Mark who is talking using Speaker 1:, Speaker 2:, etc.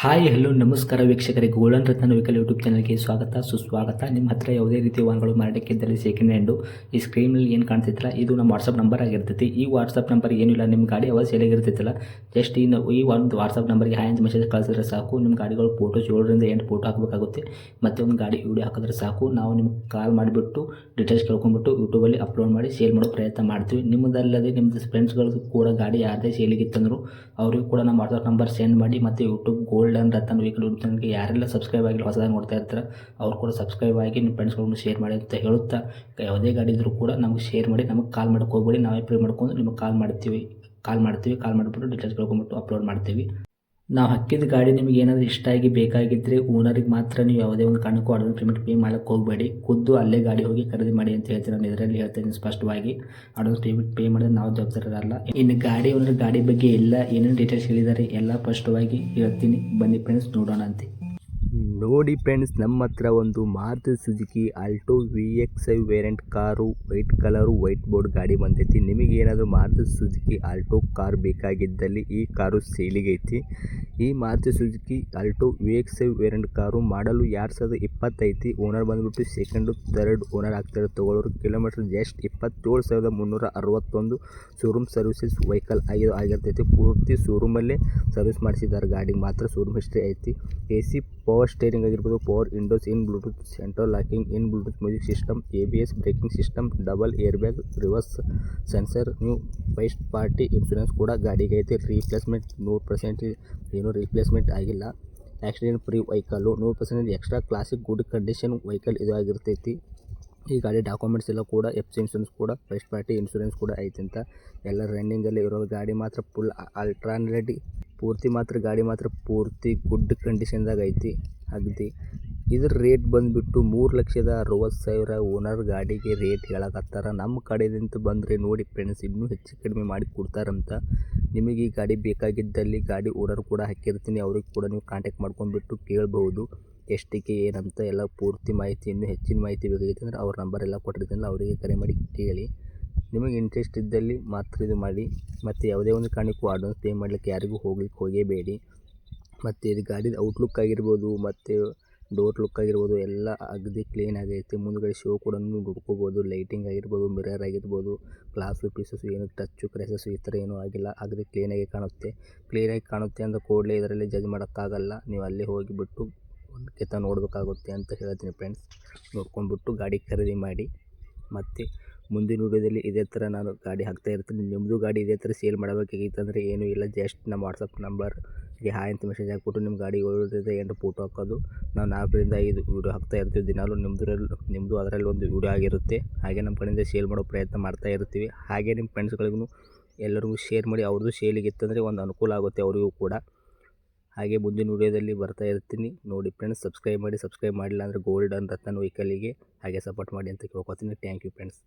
Speaker 1: Hi hello ನಮಸ್ಕಾರ ವೀಕ್ಷಕರಿಗೆ. Golden ರತ್ನ vehicle YouTube ಚಾನಲ್ಗೆ ಸ್ವಾಗತ, ಸುಸ್ವಾಗತ. ನಿಮ್ಮ ಹತ್ರ ಯಾವುದೇ ರೀತಿಯ ವಾಹನಗಳು ಮಾರಾಟಕ್ಕಿದ್ದಲ್ಲಿ ಸೆಕೆಂಡ್ ಹ್ಯಾಂಡು ಈ ಸ್ಕ್ರೀನಲ್ಲಿ ಏನು ಕಾಣ್ತಿತ್ತಲ್ಲ, ಇದು ನಮ್ಮ ವಾಟ್ಸಪ್ ನಂಬರ್ ಆಗಿರ್ತೈತಿ. ಈ ವಾಟ್ಸಪ್ ನಂಬರ್ ಏನಿಲ್ಲ ನಿಮ್ಮ ಗಾಡಿ ಸೇಲಾಗಿರ್ತೈತಲ್ಲ ಜಸ್ಟ್ ಈ ಈ ಒಂದು ವಾಟ್ಸಪ್ ನಂಬರ್ಗೆ ಹಾಯ್ ಮೆಸೇಜ್ ಕಳಿಸಿದ್ರೆ ಸಾಕು. ನಿಮ್ಮ ಗಾಡಿಗಳು ಫೋಟೋಸ್ ಏಳರಿಂದ ಎಂಟು ಫೋಟೋ ಹಾಕಬೇಕಾಗುತ್ತೆ. ಮತ್ತು ಒಂದು ಗಾಡಿ ವಿಡಿಯೋ ಹಾಕಿದ್ರೆ ಸಾಕು. ನಾವು ನಿಮ್ಗೆ ಕಾಲ್ ಮಾಡಿಬಿಟ್ಟು ಡೀಟೇಲ್ಸ್ ಕೇಳ್ಕೊಂಡ್ಬಿಟ್ಟು ಯೂಟ್ಯೂಬಲ್ಲಿ ಅಪ್ಲೋಡ್ ಮಾಡಿ ಸೇಲ್ ಮಾಡೋ ಪ್ರಯತ್ನ ಮಾಡ್ತೀವಿ. ನಿಮ್ಮದಲ್ಲದೆ ನಿಮ್ಮದು ಫ್ರೆಂಡ್ಸ್ಗಳಿಗೂ ಕೂಡ ಗಾಡಿ ಯಾರದೇ ಸೇಲಿಗಿತ್ತಂದ್ರು ಅವರಿಗೂ ಕೂಡ ನಮ್ಮ ವಾಟ್ಸಪ್ ನಂಬರ್ ಸೆಂಡ್ ಮಾಡಿ ಮತ್ತು YouTube golden Ratan vehicle YouTube ಯಾರೆಲ್ಲ ಸಬ್ಸ್ಕ್ರೈಬ್ ಆಗಿಲ್ಲ, ಹೊಸದಾಗಿ ನೋಡ್ತಾ ಇರ್ತಾರೆ ಅವ್ರು ಕೂಡ ಸಬ್ಸ್ಕ್ರೈಬ್ ಆಗಿ ನಿಮ್ಮ ಫ್ರೆಂಡ್ಸ್ಗಳನ್ನು ಶೇರ್ ಮಾಡಿ ಅಂತ ಹೇಳುತ್ತಾ, ಯಾವುದೇ ಗಾಡಿ ಇದ್ರೂ ಕೂಡ ನಮಗೆ ಶೇರ್ ಮಾಡಿ, ನಮಗೆ ಕಾಲ್ ಮಾಡಕ್ಕೆ ಹೋಗ್ಬೇಡಿ. ನಾವೇ ಪೇ ಮಾಡ್ಕೊಂಡು ನಿಮಗೆ ಕಾಲ್ ಮಾಡ್ತೀವಿ ಕಾಲ್ ಮಾಡ್ತೀವಿ ಕಾಲ್ ಮಾಡಿಬಿಟ್ಟು ಡೀಟೇಲ್ಸ್ ಕೇಳ್ಕೊಂಬಿಟ್ಟು ಅಪ್ಲೋಡ್ ಮಾಡ್ತೀವಿ. ನಾವು ಹಾಕಿದ ಗಾಡಿ ನಿಮಗೆ ಏನಾದರೂ ಇಷ್ಟ ಆಗಿ ಬೇಕಾಗಿದ್ದರೆ ಓನರಿಗೆ ಮಾತ್ರ ನೀವು ಯಾವುದೇ ಒಂದು ಕಣಕ್ಕೂ ಅಡ್ವಾನ್ಸ್ ಪೇಮೆಂಟ್ ಪೇ ಮಾಡೋಕ್ಕೆ ಹೋಗಬೇಡಿ. ಖುದ್ದು ಅಲ್ಲೇ ಗಾಡಿ ಹೋಗಿ ಖರೀದಿ ಮಾಡಿ ಅಂತ ಹೇಳ್ತೀನಿ ನಾನು ಇದರಲ್ಲಿ ಹೇಳ್ತೀನಿ ಸ್ಪಷ್ಟವಾಗಿ. ಅಡ್ವಾನ್ಸ್ ಪೇಮೆಂಟ್ ಪೇ ಮಾಡಿದ್ರೆ ನಾವು ಜವಾಬ್ದಾರರಲ್ಲ. ಇನ್ನು ಗಾಡಿ ಓನರ್ ಗಾಡಿ ಬಗ್ಗೆ ಎಲ್ಲ ಏನೇನು ಡೀಟೇಲ್ಸ್ ಹೇಳಿದ್ದಾರೆ ಎಲ್ಲ ಸ್ಪಷ್ಟವಾಗಿ ಹೇಳ್ತೀನಿ. ಬನ್ನಿ ಫ್ರೆಂಡ್ಸ್ ನೋಡೋಣ ಅಂತೆ.
Speaker 2: ನೋಡಿ ಫ್ರೆಂಡ್ಸ್, ನಮ್ಮ ಹತ್ರ ಒಂದು Maruti Suzuki Alto V X I variant car, white colour, white board ಗಾಡಿ ಬಂದೈತಿ. ನಿಮಗೆ ಏನಾದರೂ ಮಾರುತಿ ಸುಜುಕಿ ಆಲ್ಟೋ ಕಾರ್ ಬೇಕಾಗಿದ್ದಲ್ಲಿ ಈ ಕಾರು ಸೇಲಿಗೆ ಐತಿ. ಈ Maruti Suzuki Alto V X I variant car ಮಾಡಲು ಎರಡು ಸಾವಿರದ ಇಪ್ಪತ್ತೈತಿ ಓನರ್ ಬಂದುಬಿಟ್ಟು ಸೆಕೆಂಡು ತರ್ಡ್ ಓನರ್ ಆಗ್ತಾರೆ ತೊಗೊಳೋರು ಕಿಲೋಮೀಟರ್ ಜಸ್ಟ್ ಇಪ್ಪತ್ತೇಳು ಸಾವಿರದ ಮುನ್ನೂರ ಅರವತ್ತೊಂದು ಶೋರೂಮ್ ಸರ್ವಿಸಸ್ ವೆಹಿಕಲ್ ಆಗಿ ಆಗಿರ್ತೈತಿ. ಪೂರ್ತಿ ಶೋರೂಮಲ್ಲೇ ಸರ್ವಿಸ್ ಮಾಡಿಸಿದ್ದಾರೆ. ಗಾಡಿಗೆ ಮಾತ್ರ ಶೋರೂಮ್ ಹಿಸ್ಟ್ರಿ ಐತಿ. ಎ ಸಿ ಪವರ್ ಸ್ಟೇರಿಂಗ್ ಆಗಿರ್ಬೋದು power windows in bluetooth central locking in bluetooth music system A B S braking system double air bag reverse sensor new first party insurance ಕೂಡ ಗಾಡಿಗೆ ಐತೆ. Replacement ನೂರು percent ಏನೂ replacement ಆಗಿಲ್ಲ. Accident free vehicle ನೂರು percent extra classic good condition vehicle ಇದು ಆಗಿರ್ತೈತಿ ಈ ಗಾಡಿ ಡಾಕ್ಯುಮೆಂಟ್ಸ್ ಎಲ್ಲ ಕೂಡ ಎಫ್ ಸಿ ಇನ್ಶೂರೆನ್ಸ್ ಕೂಡ ಫಸ್ಟ್ ಪಾರ್ಟಿ ಇನ್ಶೂರೆನ್ಸ್ ಕೂಡ ಐತೆ ಅಂತ. ಎಲ್ಲ ರನ್ನಿಂಗಲ್ಲಿ ಇರೋ ಗಾಡಿ ಮಾತ್ರ ಫುಲ್ ಅಲ್ಟ್ರಾನ್ ರೆಡಿ ಪೂರ್ತಿ ಮಾತ್ರ, ಗಾಡಿ ಮಾತ್ರ ಪೂರ್ತಿ ಗುಡ್ ಕಂಡೀಷನ್ದಾಗ ಐತಿ. ಅಗದಿ ಇದ್ರ ರೇಟ್ ಬಂದುಬಿಟ್ಟು ಮೂರು ಲಕ್ಷದ ಅರವತ್ತು ಸಾವಿರ ಓನರ್ ಗಾಡಿಗೆ ರೇಟ್ ಹೇಳಕತ್ತಾರ ನಮ್ಮ ಕಡೆದಿಂದ ಬಂದರೆ ನೋಡಿ ಫ್ರೆಂಡ್ಸ್ ಇನ್ನೂ ಹೆಚ್ಚು ಕಡಿಮೆ ಮಾಡಿ ಕೊಡ್ತಾರಂತ. ನಿಮಗೆ ಈ ಗಾಡಿ ಬೇಕಾಗಿದ್ದಲ್ಲಿ ಗಾಡಿ ಓನರ್ ಕೂಡ ಹಾಕಿರ್ತೀನಿ. ಅವ್ರಿಗೆ ಕೂಡ ನೀವು ಕಾಂಟ್ಯಾಕ್ಟ್ ಮಾಡ್ಕೊಂಡ್ಬಿಟ್ಟು ಕೇಳ್ಬೋದು ಎಷ್ಟಕ್ಕೆ ಏನಂತ ಎಲ್ಲ ಪೂರ್ತಿ ಮಾಹಿತಿ, ಇನ್ನೂ ಹೆಚ್ಚಿನ ಮಾಹಿತಿ ಬೇಕಾಗಿತ್ತು ಅಂದರೆ ಅವ್ರ ನಂಬರ್ ಎಲ್ಲ ಕೊಟ್ಟಿರ್ತೀನಲ್ಲ ಅವರಿಗೆ ಕರೆ ಮಾಡಿ ಕೇಳಿ. ನಿಮಗೆ ಇಂಟ್ರೆಸ್ಟ್ ಇದ್ದಲ್ಲಿ ಮಾತ್ರ ಇದು ಮಾಡಿ. ಮತ್ತು ಯಾವುದೇ ಒಂದು ಕಾರಣಕ್ಕೂ ಅಡ್ವಾನ್ಸ್ ಪೇ ಮಾಡಲಿಕ್ಕೆ ಯಾರಿಗೂ ಹೋಗ್ಲಿಕ್ಕೆ ಹೋಗೇಬೇಡಿ ಮತ್ತು ಇದು ಗಾಡಿದು ಔಟ್ಲುಕ್ ಆಗಿರ್ಬೋದು, ಮತ್ತು ಡೋರ್ ಲುಕ್ ಆಗಿರ್ಬೋದು, ಎಲ್ಲ ಅಗದಿ ಕ್ಲೀನ್ ಆಗೈತೆ. ಮುಂದ್ಗಡೆ ಶೋ ಕೂಡ ಹುಡ್ಕೋಬೋದು ಲೈಟಿಂಗ್ ಆಗಿರ್ಬೋದು ಮಿರರ್ ಆಗಿರ್ಬೋದು ಗ್ಲಾಸ್ ಪೀಸಸ್ಸು ಏನು ಟಚ್ ಕ್ರೆಸಸ್ಸು ಈ ಥರ ಏನೂ ಆಗಿಲ್ಲ. ಅಗದಿ ಕ್ಲೀನಾಗಿ ಕಾಣುತ್ತೆ. ಕ್ಲೀನಾಗಿ ಕಾಣುತ್ತೆ ಅಂದ ಕೂಡಲೇ ಇದರಲ್ಲಿ ಜಜ್ ಮಾಡೋಕ್ಕಾಗಲ್ಲ. ನೀವು ಅಲ್ಲಿ ಹೋಗಿಬಿಟ್ಟು ಕೆತ್ತ ನೋಡಬೇಕಾಗುತ್ತೆ ಅಂತ ಹೇಳ್ತೀನಿ ಫ್ರೆಂಡ್ಸ್ ನೋಡ್ಕೊಂಡ್ಬಿಟ್ಟು ಗಾಡಿ ಖರೀದಿ ಮಾಡಿ. ಮತ್ತು ಮುಂದಿನ ವಿಡಿಯೋದಲ್ಲಿ ಇದೇ ಥರ ನಾನು ಗಾಡಿ ಹಾಕ್ತಾ ಇರ್ತೀನಿ. ನಿಮ್ಮದು ಗಾಡಿ ಇದೇ ಥರ ಸೇಲ್ ಮಾಡಬೇಕಾಗಿತ್ತಂದರೆ ಏನೂ ಇಲ್ಲ. ಜಸ್ಟ್ ನಮ್ಮ ವಾಟ್ಸಪ್ ನಂಬರ್ಗೆ ಹಾಯ್ ಅಂತ ಮೆಸೇಜ್ ಹಾಕ್ಬಿಟ್ಟು ನಿಮ್ಮ ಗಾಡಿ ಏಳರಿಂದ ಎಂಟು ಫೋಟೋ ಹಾಕೋದು. ನಾವು ನಾಲ್ಕರಿಂದ ಐದು ವೀಡಿಯೋ ಹಾಕ್ತಾ ಇರ್ತೀವಿ. ದಿನಾಲೂ ನಿಮ್ಮದ್ರಲ್ಲಿ ನಿಮ್ಮದು ಅದರಲ್ಲಿ ಒಂದು ವೀಡಿಯೋ ಆಗಿರುತ್ತೆ. ಹಾಗೆ ನಮ್ಮ ಕಡೆಯಿಂದ ಸೇಲ್ ಮಾಡೋ ಪ್ರಯತ್ನ ಮಾಡ್ತಾ ಇರ್ತೀವಿ. ಹಾಗೆ ನಿಮ್ಮ ಫ್ರೆಂಡ್ಸ್ಗಳಿಗೂ ಎಲ್ಲರಿಗೂ ಶೇರ್ ಮಾಡಿ ಅವ್ರದ್ದು ಶೇಲಿಗಿತ್ತಂದರೆ ಒಂದು ಅನುಕೂಲ ಆಗುತ್ತೆ ಅವರಿಗೂ ಕೂಡ. ಹಾಗೆ ಮುಂದಿನ ವೀಡಿಯೋದಲ್ಲಿ ಬರ್ತಾ ಇರ್ತೀನಿ. ನೋಡಿ ಫ್ರೆಂಡ್ಸ್ ಸಬ್ಸ್ಕ್ರೈಬ್ ಮಾಡಿ ಸಬ್ಸ್ಕ್ರೈಬ್ ಮಾಡಿಲ್ಲ ಅಂದರೆ ಗೋಲ್ಡನ್ ರತ್ನ ವೆಹಿಕಲಿಗೆ ಹಾಗೆ ಸಪೋರ್ಟ್ ಮಾಡಿ ಅಂತ ಕೇಳ್ಕೊತೀನಿ ಥ್ಯಾಂಕ್ ಯು ಫ್ರೆಂಡ್ಸ್